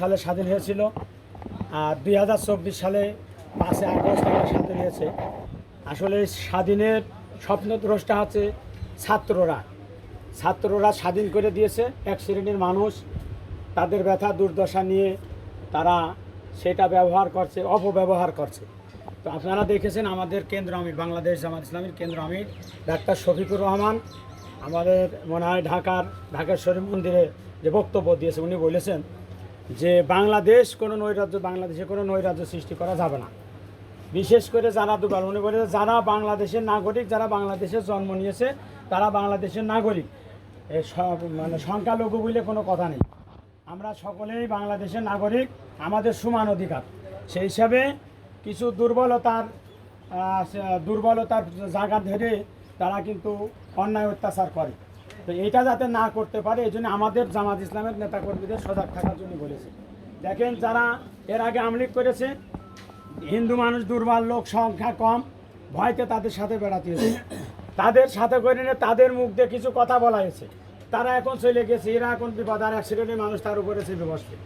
সালে স্বাধীন হয়েছিল আর দুই হাজার চব্বিশ সালে পাঁচই আগস্ট আমরা স্বাধীন হয়েছে। আসলে স্বাধীনের স্বপ্নদ্রষ্টা আছে ছাত্ররা। ছাত্ররা স্বাধীন করে দিয়েছে, এক শ্রেণির মানুষ, তাদের ব্যথা, দুর্দশা নিয়ে তারা সেটা ব্যবহার করছে, অপব্যবহার করছে। তো আপনারা দেখেছেন আমাদের কেন্দ্র আমির, বাংলাদেশ জামাত ইসলামীর কেন্দ্র আমির, ডাক্তার শফিকুর রহমান, আমাদের মনে হয় ঢাকার ঢাকেশ্বরী মন্দিরে যে বক্তব্য দিয়েছে, উনি বলেছেন যে বাংলাদেশ, কোনো নৈরাজ্য বাংলাদেশে কোনো নৈরাজ্য সৃষ্টি করা যাবে না। বিশেষ করে যারা দুর্বল উনি বলেছে যারা বাংলাদেশের নাগরিক, যারা বাংলাদেশে জন্ম নিয়েছে, তারা বাংলাদেশের নাগরিক। সব মানে সংখ্যালঘু বলে কোনো কথা নেই। আমরা সকলেই বাংলাদেশের নাগরিক, আমাদের সমান অধিকার। সেই হিসাবে কিছু দুর্বলতার দুর্বলতার জায়গা ধরে তারা কিন্তু অন্যায় অত্যাচার করে। তো এটা যাতে না করতে পারে, এই জন্য আমাদের জামাত ইসলামের নেতাকর্মীদের সজাগ থাকার জন্য বলেছে। দেখেন যারা এর আগে আমলিক করেছে, হিন্দু মানুষ, দুর্বল লোক, সংখ্যা কম, ভয়তে তাদের সাথে বেড়াতে হয়েছে। তাদের সাথে করে নিয়ে তাদের মুখ দিয়ে কিছু কথা বলা হয়েছে। তারা এখন চলে গেছে, এরা এখন বিপদ, আর এক মানুষ তার উপরে চেপে বসবে।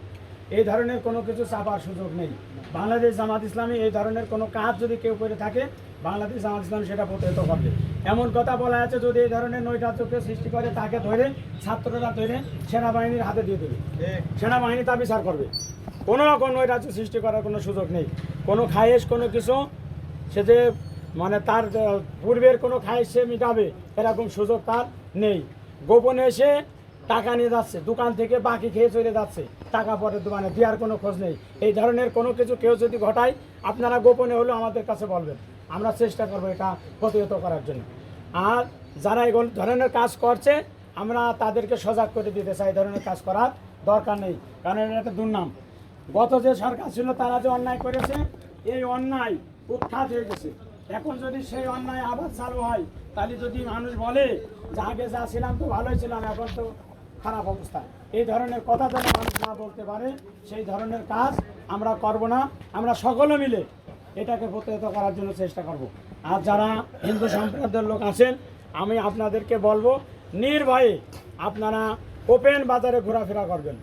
এই ধরনের কোনো কিছু চাপার সুযোগ নেই। বাংলাদেশ জামাত ইসলামী এই ধরনের কোনো কাজ যদি কেউ করে থাকে, বাংলাদেশ জামাত ইসলাম সেটা প্রতিহত করবে। এমন কথা বলা আছে, যদি এই ধরনের নৈরাজ্যকে সৃষ্টি করে, তাকে ধরে, ছাত্ররা ধরে সেনাবাহিনীর হাতে দিয়ে দেবে। সেনাবাহিনী তা বিচার করবে। কোনো রকম নৈরাজ্য সৃষ্টি করার কোনো সুযোগ নেই। কোনো খায়েশ, কোনো কিছু, সে যে মানে তার পূর্বের কোনো খায়েশ সে মিটাবে, এরকম সুযোগ তার নেই। গোপনে এসে টাকা নিয়ে যাচ্ছে, দোকান থেকে বাকি খেয়ে চলে যাচ্ছে, টাকা পরে দোকানে দেওয়ার কোনো খোঁজ নেই। এই ধরনের কোনো কিছু কেউ যদি ঘটায়, আপনারা গোপনে হলেও আমাদের কাছে বলবেন। আমরা চেষ্টা করব এটা প্রতিহত করার জন্য। আর যারা এই ধরনের কাজ করছে, আমরা তাদেরকে সজাগ করে দিতে চাই ধরনের কাজ করার দরকার নেই, কারণ এটা একটা দুর্নাম। গত যে সরকার ছিল, তারা যে অন্যায় করেছে, এই অন্যায় উৎখাত হয়ে গেছে। এখন যদি সেই অন্যায় আবার চালু হয়, তাহলে যদি মানুষ বলে যে, আগে যা ছিলাম তো ভালোই ছিলাম, এখন তো খারাপ অবস্থা। এই ধরনের কথা যেন মানুষ না বলতে পারে, সেই ধরনের কাজ আমরা করব না। আমরা সকলে মিলে এটাকে প্রতিহত করার জন্য চেষ্টা করব। আর যারা হিন্দু সম্প্রদায়ের লোক আছেন, আমি আপনাদেরকে বলব, নির্ভয়ে আপনারা ওপেন বাজারে ঘোরাফেরা করবেন।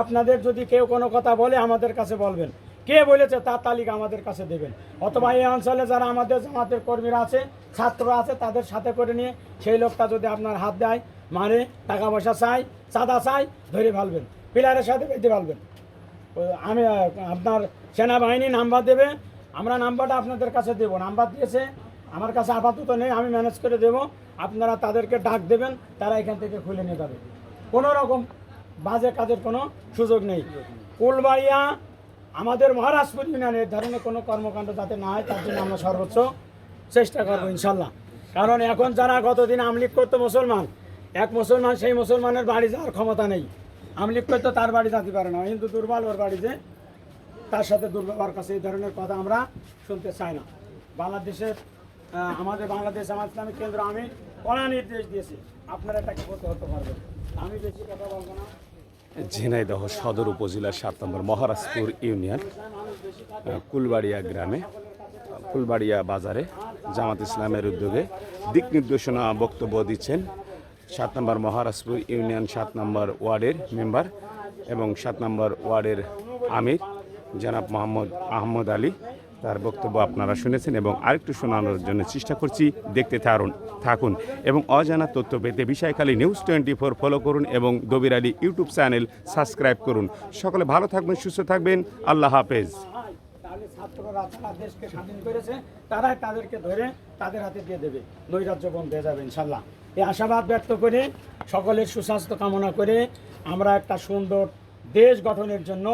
আপনাদের যদি কেউ কোনো কথা বলে, আমাদের কাছে বলবেন। কে বলেছে তার তালিকা আমাদের কাছে দেবেন? অথবা এই অঞ্চলে যারা আমাদের জামাতের কর্মীরা আছে ছাত্ররা আছে, তাদের সাথে করে নিয়ে সেই লোকটা যদি আপনার হাত দেয় মারে টাকা পয়সা চাই চাঁদা চাই ধরে ফেলবেন। পিলারের সাথে বেঁধে ফেলবেন। আমি আপনার সেনাবাহিনী নাম্বার দেবে, আমরা নাম্বারটা আপনাদের কাছে দেবো। নাম্বার দিয়েছে, আমার কাছে আপাতত নেই, আমি ম্যানেজ করে দেবো। আপনারা তাদেরকে ডাক দেবেন, তারা এখান থেকে খুলে নিয়ে যাবে। কোনো রকম বাজে কাজের কোনো সুযোগ নেই। কুলবাড়িয়া আমাদের মহারাজপুর ইউনিয়নের এ ধরনের কোনো কর্মকাণ্ড যাতে না হয়, তার জন্য আমরা সর্বোচ্চ চেষ্টা করব ইনশাল্লাহ। কারণ এখন যারা গতদিন আমলিক করতো মুসলমান, এক মুসলমান সেই মুসলমানের বাড়ি যাওয়ার ক্ষমতা নেই। আমলিক করতো তার বাড়ি যেতে পারে না। হিন্দু দুর্বল, ওর বাড়িতে তার সাথে দুর্ব্যবহার কাছে এই ধরনের কথা আমরা শুনতে চাই না। বাংলাদেশের আমাদের বাংলাদেশ আমার ইসলামিক কেন্দ্র আমি কড়া নির্দেশ দিয়েছি। আপনারা তাকে এটাকে হতে পারবেন আমি বেশি কথা বলব না। ঝিনাইদহ সদর উপজেলার সাত নম্বর মহারাজপুর ইউনিয়ন কুলবাড়িয়া গ্রামে, কুলবাড়িয়া বাজারে জামাত ইসলামের উদ্যোগে দিক নির্দেশনা বক্তব্য দিচ্ছেন সাত নম্বর মহারাজপুর ইউনিয়ন, সাত নম্বর ওয়ার্ডের মেম্বার এবং সাত নম্বর ওয়ার্ডের আমির জনাব মোহাম্মদ আহমদ আলী। তার বক্তব্য আপনারা শুনেছেন এবং আরেকটু শোনানোর জন্য চেষ্টা করছি। দেখতে থাকুন থাকুন এবং অজানা তথ্য পেতে Bishkhali news twenty four follow করুন এবং Dabir Ali YouTube channel subscribe করুন। সকলে ভালো থাকবেন, সুস্থ থাকবেন। আল্লাহ হাফেজ। দেশকে স্বাধীন করেছে, তারাই তাদেরকে ধরে তাদের হাতে দিয়ে দেবে। নৈরাজ্য বন্ধ হয়ে যাবে ইনশাল্লাহ এই আশাবাদ ব্যক্ত করে সকলের সুস্বাস্থ্য কামনা করে আমরা একটা সুন্দর দেশ গঠনের জন্য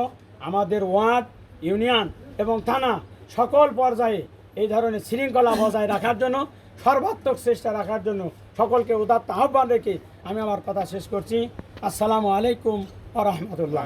আমাদের ওয়ার্ড, ইউনিয়ন এবং থানা সকল পর্যায়ে এই ধরনের শৃঙ্খলা বজায় রাখার জন্য, সর্বাত্মক চেষ্টা রাখার জন্য সকলকে উদাত্ত আহ্বান রেখে আমি আমার কথা শেষ করছি। আসসালামু আলাইকুম আ রহমতুল্লাহ।